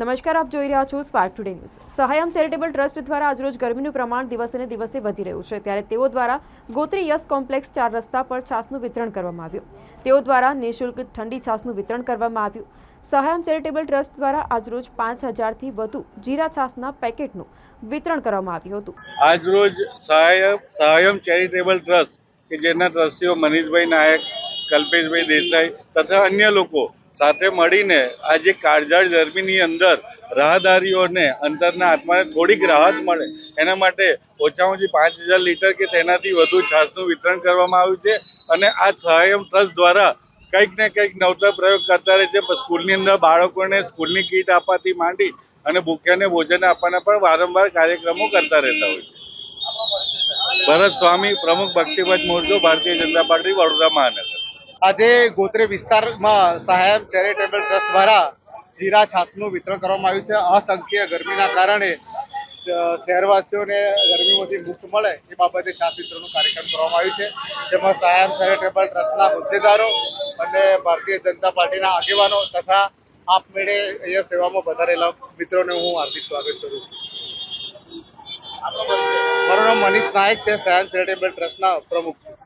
નમસ્કાર, આપ જોઈ રહ્યા છો spark today news Sahayam charitable trust દ્વારા આજરોજ ગરમીનું પ્રમાણ દિવસે દિવસે વધી રહ્યું છે. ત્યારે તેઓ દ્વારા ગોત્રી યસ કોમ્પ્લેક્સ ચાર રસ્તા પર છાસનું વિતરણ કરવામાં આવ્યું. તેઓ દ્વારા નિઃશુલ્ક ઠંડી છાસનું વિતરણ કરવામાં આવ્યું. સહાયમ ચેરિટેબલ ટ્રસ્ટ દ્વારા આજરોજ પાંચ હજારથી વધુ જીરા છાસના પેકેટનું વિતરણ કરવામાં આવ્યું હતું. આજરોજ સહાયમ સહાયમ ચેરિટેબલ ટ્રસ્ટ, કે જેના ટ્રસ્ટીઓ મનીષભાઈ નાયક, કલ્પેશભાઈ દેસાઈ તથા અન્ય લોકો સાથે મળીને આજે કાળઝાળ ગરમીની અંદર રાહદારીઓને અંદરના આત્માને થોડીક રાહત મળે. એના માટે ઓછામાં ઓછી પાંચ લીટર કે તેનાથી વધુ છાસનું વિતરણ કરવામાં આવ્યું છે અને આ સહાયમ ટ્રસ્ટ દ્વારા કંઈક ને કંઈક નવતર પ્રયોગ કરતા રહે છે. સ્કૂલની અંદર બાળકોને સ્કૂલની કીટ આપવાથી માંડી અને ભૂખ્યાને ભોજન આપવાના પણ વારંવાર કાર્યક્રમો કરતા રહેતા હોય છે. ભરત સ્વામી પ્રમુખ બક્ષીપત મોરજો ભારતીય જનતા પાર્ટી, વડોદરા મહાનગર. આજે ગોત્રે વિસ્તારમાં સાહેબ ચેરિટેબલ ટ્રસ્ટ દ્વારા જીરા છાસનું વિતરણ કરવામાં આવ્યું છે. અસંખ્ય ગરમીના કારણે શહેરવાસીઓને ગરમીમાંથી મુક્ત મળે એ બાબતે છાસ વિતરણનું કાર્યક્રમ કરવામાં આવ્યું છે. જેમાં સાહેબ ચેરિટેબલ ટ્રસ્ટના હોદ્દેદારો અને ભારતીય જનતા પાર્ટીના આગેવાનો તથા આપમેળે અહીંયા સેવામાં વધારેલા મિત્રોને હું હાર્દિક સ્વાગત કરું છું. મારું નામ મનીષ નાયક છે. સાયન્સ ચેરિટેબલ ટ્રસ્ટના પ્રમુખ છું.